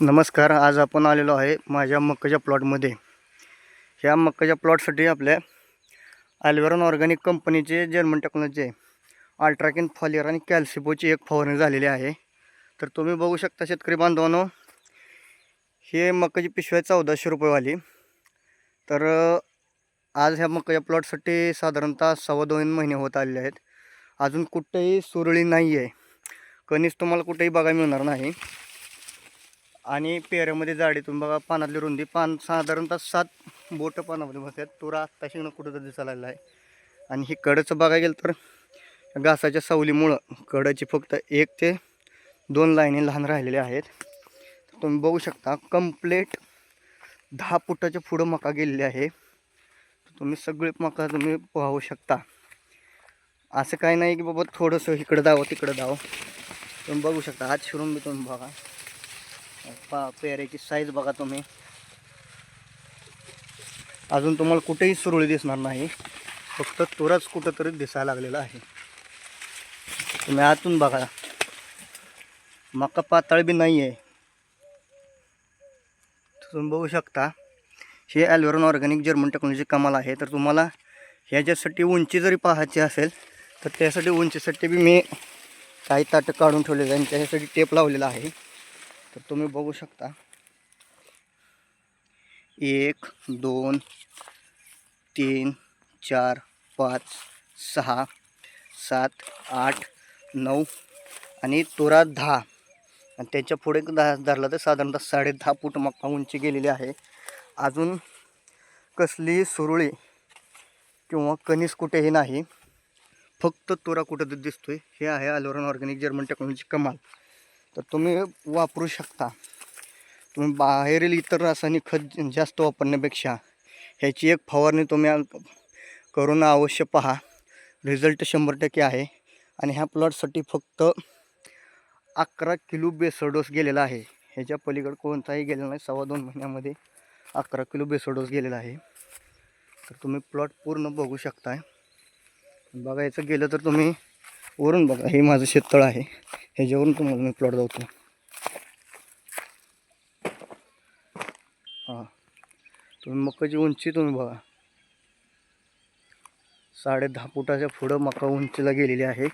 नमस्कार आज आपण आलेलो आहे माझ्या मक्काच्या प्लॉटमध्ये. ह्या मक्काच्या प्लॉटसाठी आपल्या अल्वेरॉन ऑर्गॅनिक कंपनीचे जर्मन टेक्नॉलॉजी अल्ट्राकिन फॉलियर आणि कॅल्सिपोची एक फवारणी झालेली आहे. तर तुम्ही बघू शकता शेतकरी बांधवांनो हे मक्काची पिशवी आहे चौदाशे रुपयेवाली. तर आज ह्या मक्काच्या प्लॉटसाठी साधारणतः सव्वा दोन महिने होत आलेले आहेत. अजून कुठेही सुरळी नाही आहे कणीस तुम्हाला कुठेही बघायला मिळणार नाही. आणि पेऱ्यामध्ये जाडीतून बघा पानातली रुंदी. पान साधारणतः सात बोटं पानामध्ये बसतात तुरा आत्ता शिकणं कुठं दिसायला लागला आहे आणि ही कडचं बघायला गेलं तर घासाच्या सावलीमुळं कडाची फक्त एक ते दोन लाईनी लहान राहिलेल्या आहेत. तुम्ही बघू शकता कंप्लेट दहा फुटाच्या पुढं मका गेलेली आहे. तुम्ही सगळे मका तुम्ही पाहू शकता. असं काही नाही की बाबा थोडंसं इकडं दावं तिकडं दावं तुम्ही बघू शकता आज शिरून मी तुम्ही बघा. पा पेऱ्याची साईज बघा तुम्ही. अजून तुम्हाला कुठेही सुरळी दिसणार नाही. फक्त तुराच कुठंतरी दिसायला लागलेला आहे. तुम्ही आतून बघा. मका पातळ बी नाही आहे तुम्ही बघू शकता हे ॲल्वेरॉन ऑर्गॅनिक जर्मन टेक्नॉलॉजी कमाल आहे. तर तुम्हाला ह्याच्यासाठी उंची जरी पाहायची असेल तर त्यासाठी उंचीसाठी बी मी काही ताटं काढून ठेवलेलं आहे आणि त्याच्यासाठी टेप लावलेला आहे. तर तुम्ही बघू शकता. एक दोन तीन चार पाच सहा सात आठ नऊ आणि तोरा दहा. आणि त्याच्या पुढे दहा धरला तर साधारणतः साडे दहा फूट मक्का उंची गेलेली आहे. अजून कसली सुरळी किंवा कणीस कुठेही नाही. फक्त तोरा कुठं दिसतोय. हे आहे अलोरन ऑर्गॅनिक जर्मन टेक्नॉलॉजी कमाल. तर तुम्ही वापरू शकता. तुम्ही बाहेरील इतर रासायनिक खत जास्त वापरण्यापेक्षा ह्याची एक फवारणी तुम्ही करून अवश्य पहा. रिझल्ट शंभर टक्के आहे आणि ह्या प्लॉटसाठी फक्त अकरा किलो बेसरडोस गेलेला आहे. ह्याच्या पलीकडे कोणताही गेलेला नाही. सव्वा दोन महिन्यामध्ये अकरा किलो बेसरडोस गेलेला आहे. तर तुम्ही प्लॉट पूर्ण बघू शकताय. बघायचं गेलं तर तुम्ही वरून बघा. हे माझं शेततळ आहे. ह्याच्यावरून तुम्हाला मी प्लॉट दाखवतो. हां. तुम्ही मकाची उंची तुम्ही बघा. साडे दहा फुटाच्या पुढं मका उंचीला गेलेली आहे.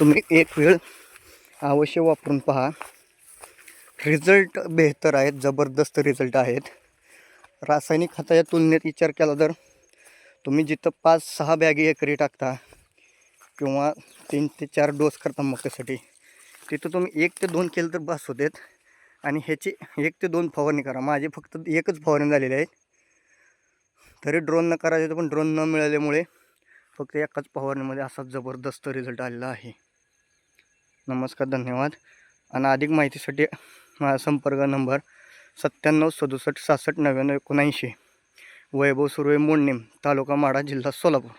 तुम्ही एक वेळ अवश्य वापरून पहा. रिझल्ट बेहतर आहेत जबरदस्त रिझल्ट आहेत. रासायनिक खताच्या तुलनेत विचार केला तर तुम्ही जिथं पाच सहा बॅगी एकरी टाकता किंवा तीन ते चार डोस करता मक्यासाठी तिथं तुम्ही एक ते दोन केलं तर बस होतात. आणि ह्याची एक ते दोन फवारणी करा. माझे फक्त एकच फवारणी झालेली आहे. तरी ड्रोन न करायचं पण ड्रोन न मिळाल्यामुळे फक्त एकाच फवारणीमध्ये असा जबरदस्त रिझल्ट आलेला आहे. नमस्कार धन्यवाद. आणि अधिक माहितीसाठी माझा संपर्क नंबर सत्त्याण्णव सदुसष्ट सहासष्ट नव्याण्णव एकोणऐंशी. वैभव सुर्वे मोडणीम तालुका माडा जिल्हा सोलापूर.